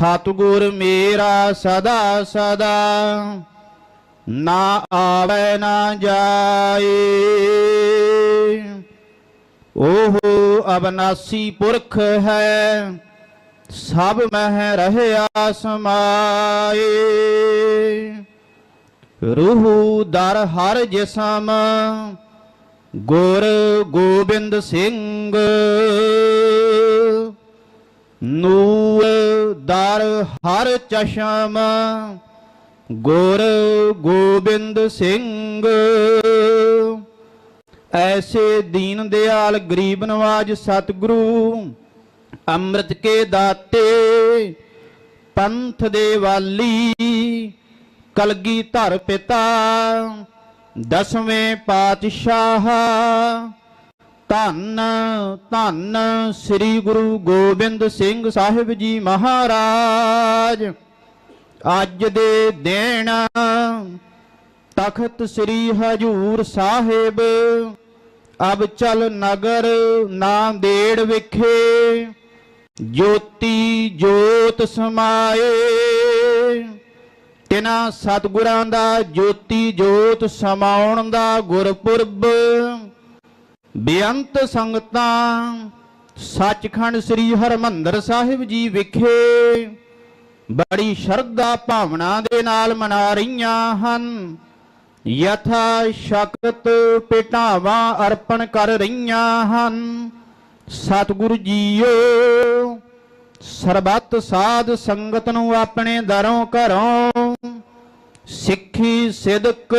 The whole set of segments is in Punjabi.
ਸਤਿਗੁਰ ਮੇਰਾ ਸਦਾ ਸਦਾ ਨਾ ਆਵੇ ਨਾ ਜਾਏ। ਉਹ ਅਬਨਾਸੀ ਪੁਰਖ ਹੈ, ਸਭ ਮਹਿ ਰਹਿਆ ਸਮਾਏ ਰੂਹ ਦਰ ਹਰ ਜਿਸਮ, ਗੁਰ ਗੋਬਿੰਦ ਸਿੰਘ। ਨੂੰ ਦਰ ਹਰ ਚਸ਼ਮ, ਗੁਰ ਗੋਬਿੰਦ ਸਿੰਘ। ਐਸੇ ਦੀਨ ਦਿਆਲ ਗਰੀਬ ਨਵਾਜ ਸਤਿਗੁਰੂ, ਅੰਮ੍ਰਿਤ ਕੇ ਦਾਤੇ, ਪੰਥ ਦੇ ਵਾਲੀ, ਕਲਗੀ ਧਰ ਪਿਤਾ, ਦਸਵੇਂ ਪਾਤਸ਼ਾਹ। ਧੰਨ ਧੰਨ ਸ੍ਰੀ ਗੁਰੂ ਗੋਬਿੰਦ ਸਿੰਘ ਸਾਹਿਬ ਜੀ ਮਹਾਰਾਜ। ਅੱਜ ਦੇ ਦਿਨ ਤਖਤ ਸ੍ਰੀ ਹਜੂਰ ਸਾਹਿਬ ਅਬ ਚਲ ਨਗਰ, ਨਾਂਦੇੜ ਵਿਖੇ ਜੋਤੀ ਜੋਤ ਸਮਾਏ। ਤਿਨਾ ਸਤਿਗੁਰਾਂ ਦਾ ਜੋਤੀ ਜੋਤ ਸਮਾਉਣ ਦਾ ਗੁਰਪੁਰਬ ਬੇਅੰਤ ਸੰਗਤਾਂ, ਸੱਚਖੰਡ ਸ੍ਰੀ ਹਰਮੰਦਰ ਸਾਹਿਬ ਜੀ ਵਿਖੇ ਬੜੀ ਸ਼ਰਧਾ ਭਾਵਨਾ ਦੇ ਨਾਲ ਮਨਾ ਰਹੀਆਂ ਹਨ। ਯਥਾ ਸ਼ਕਤ ਪਿਟਾਵਾਂ ਅਰਪਣ ਕਰ ਰਹੀਆਂ ਹਨ। ਸਤਿਗੁਰੂ ਜੀਓ, ਸਰਬੱਤ ਸਾਧ ਸੰਗਤ ਨੂੰ ਆਪਣੇ ਦਰੋਂ ਘਰੋਂ ਸਿੱਖੀ ਸਿਦਕ,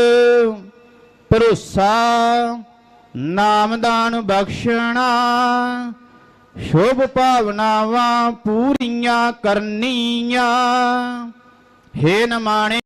ਭਰੋਸਾ ਨਾਮਦਾਨ ਬਖਸ਼ਣਾ ਸ਼ੁਭ ਭਾਵਨਾਵਾਂ ਪੂਰੀਆਂ ਕਰਨੀਆਂ। ਹੇ ਨਮਾਣੇ